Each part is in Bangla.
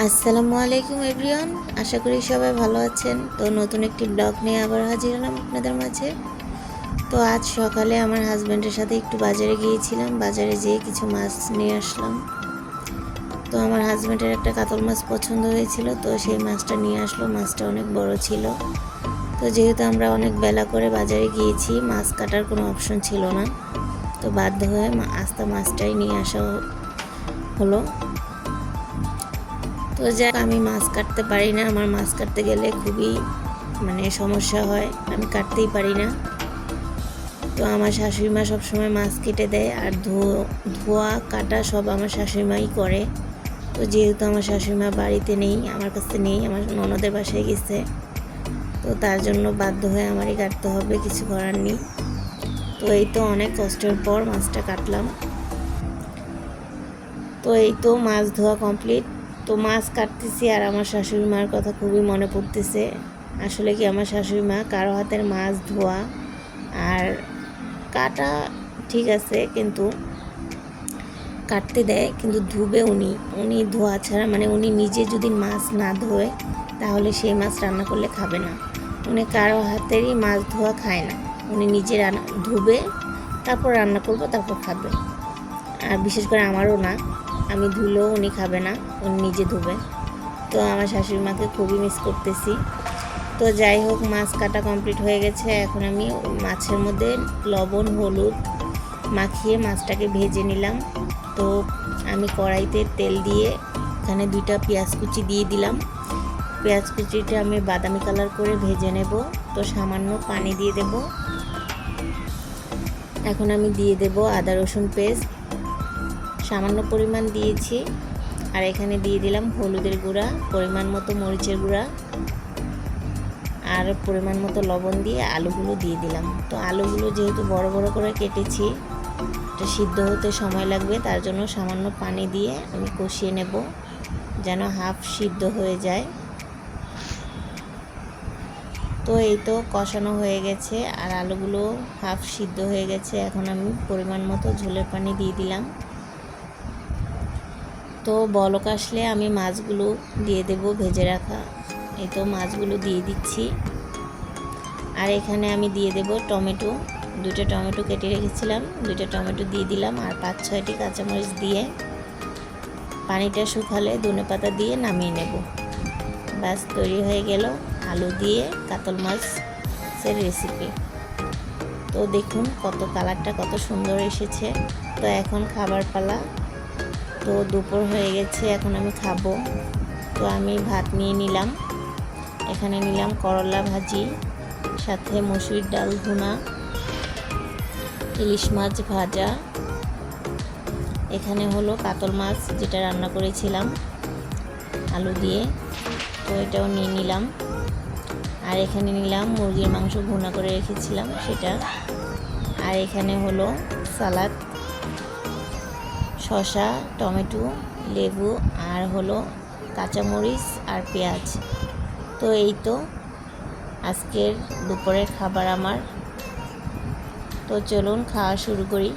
আসসালামু আলাইকুম, এভরিওয়ান। আশা করি সবাই ভালো আছেন। তো নতুন একটি ব্লগ নিয়ে আবার হাজির হলাম আপনাদের মাঝে। তো আজ সকালে আমার হাজব্যান্ডের সাথে একটু বাজারে গিয়েছিলাম। বাজারে যেয়ে কিছু মাছ নিয়ে আসলাম। তো আমার হাজব্যান্ডের একটা কাতল মাছ পছন্দ হয়েছিল। তো সেই মাছটা নিয়ে আসলো। মাছটা অনেক বড় ছিল। তো যেহেতু আমরা অনেক বেলা করে বাজারে গিয়েছি, মাছ কাটার কোনো অপশন ছিল না। তো বাধ্য হয়ে আস্তা মাছটাই নিয়ে আসা হলো। তো যাক, আমি মাছ কাটতে পারি না। আমার মাছ কাটতে গেলে খুবই মানে সমস্যা হয়। আমি কাটতেই পারি না। তো আমার শাশুড়ি মা সবসময় মাছ কেটে দেয় আর ধোয়া, কাটা সব আমার শাশুড়ি মাই করে। তো যেহেতু আমার শাশুড়ি মা বাড়িতে নেই, আমার কাছে নেই, আমার ননদের বাসায় গেছে, তো তার জন্য বাধ্য হয়ে আমারই কাটতে হবে, কিছু করার নেই। তো এই তো অনেক কষ্টের পর মাছটা কাটলাম। তো এই তো মাছ ধোয়া কমপ্লিট তো মাছ কাটতেছি আর আমার শাশুড়ি মার কথা খুবই মনে পড়তেছে। আসলে কি আমার শাশুড়ি মা কারও হাতের মাছ, ধোয়া আর কাটা ঠিক আছে কিন্তু কাটতে দেয়, কিন্তু ধুবে উনি। উনি ধোয়া ছাড়া মানে উনি নিজে যদি মাছ না ধোয়, তাহলে সেই মাছ রান্না করলে খাবে না। উনি কারও হাতেরই মাছ, ধোয়া খায় না। উনি নিজে রান্না ধুবে, তারপর রান্না করব, তারপর খাবে। আর বিশেষ করে আমারও না। আমি ধুলেও উনি খাবে না, উনি নিজে ধুবে। তো আমার শাশুড়ি মাকে খুবই মিস করতেছি। তো যাই হোক, মাছ কাটা কমপ্লিট হয়ে গেছে। এখন আমি মাছের মধ্যে লবণ, হলুদ মাখিয়ে মাছটাকে ভেজে নিলাম। তো আমি কড়াইতে তেল দিয়ে এখানে দুইটা পেঁয়াজ কুচি দিয়ে দিলাম। পেঁয়াজ কুচিটা আমি বাদামি কালার করে ভেজে নেব। তো সামান্য পানি দিয়ে দেব। এখন আমি দিয়ে দেব আদা রসুন পেস্ট সামান্য পরিমাণ দিয়েছি। আর এখানে দিয়ে দিলাম হলুদের গুঁড়া, পরিমাণ মতো মরিচের গুঁড়া আর পরিমাণ মতো লবণ দিয়ে আলুগুলো দিয়ে দিলাম। তো আলুগুলো যেহেতু বড় বড় করে কেটেছি, এটা সিদ্ধ হতে সময় লাগবে, তার জন্য সামান্য পানি দিয়ে আমি কষিয়ে নেব যেন হাফ সিদ্ধ হয়ে যায়। তো এই তো কষানো হয়ে গেছে আর আলুগুলো হাফ সিদ্ধ হয়ে গেছে। এখন আমি পরিমাণ মতো ঝোলের পানি দিয়ে দিলাম। তো বলক আসলে আমি মাছগুলো দিয়ে দেব ভেজে রাখা। এই তো মাছগুলো দিয়ে দিচ্ছি। আর এখানে আমি দিয়ে দেব টমেটো। দুটো টমেটো কেটে রেখেছিলাম দুটো টমেটো দিয়ে দিলাম আর পাঁচ, ছয়টি কাঁচামরিচ দিয়ে পানিটা শুকালে ধনে পাতা দিয়ে নামিয়ে নেব। ব্যাস, তৈরি হয়ে গেল আলু দিয়ে কাতল মাছের রেসিপি তো দেখুন কত কালারটা কত সুন্দর এসেছে। তো এখন খাবার পালা তো দুপুর হয়ে গেছে, এখন আমি খাব। তো আমি ভাত নিয়ে নিলাম। এখানে নিলাম করলা ভাজি, সাথে মসুর ডাল ভুনা, ইলিশ মাছ ভাজা। এখানে হলো কাতল মাছ যেটা রান্না করেছিলাম আলু দিয়ে, তো এটাও নিয়ে নিলাম। আর এখানে নিলাম মুরগির মাংস ভুনা করে রেখেছিলাম সেটা। আর এখানে হলো সালাদ। শসা, টমেটো, লেবু আর হলো কাঁচামরিচ আর পেঁয়াজ। তো এই তো আজকের দুপুরের খাবার আমার। তো চলুন খাওয়া শুরু করি।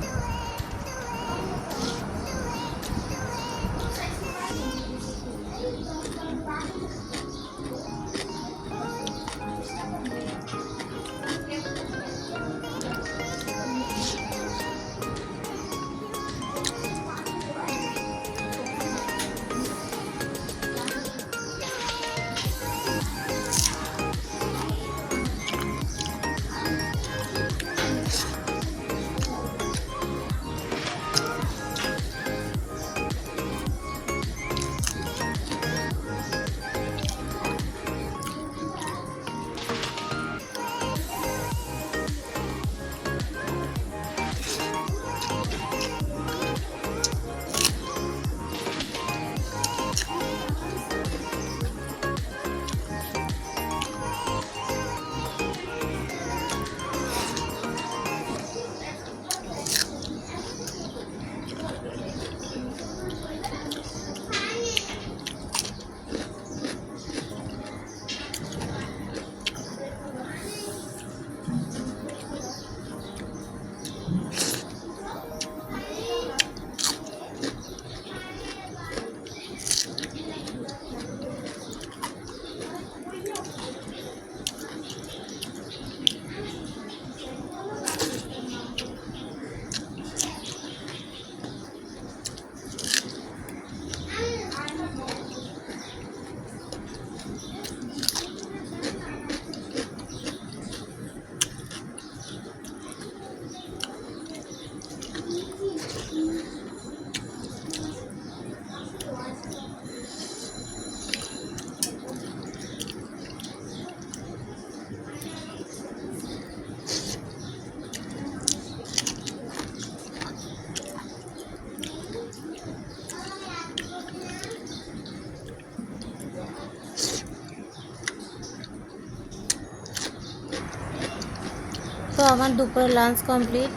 আমার দুপুরের লাঞ্চ কমপ্লিট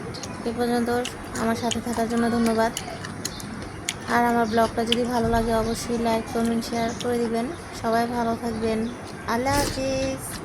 এ পর্যন্ত আমার সাথে থাকার জন্য ধন্যবাদ। আর আমার ব্লগটা যদি ভালো লাগে, অবশ্যই লাইক কমেন্ট শেয়ার করে দিবেন। সবাই ভালো থাকবেন। আল্লাহ হাফিজ।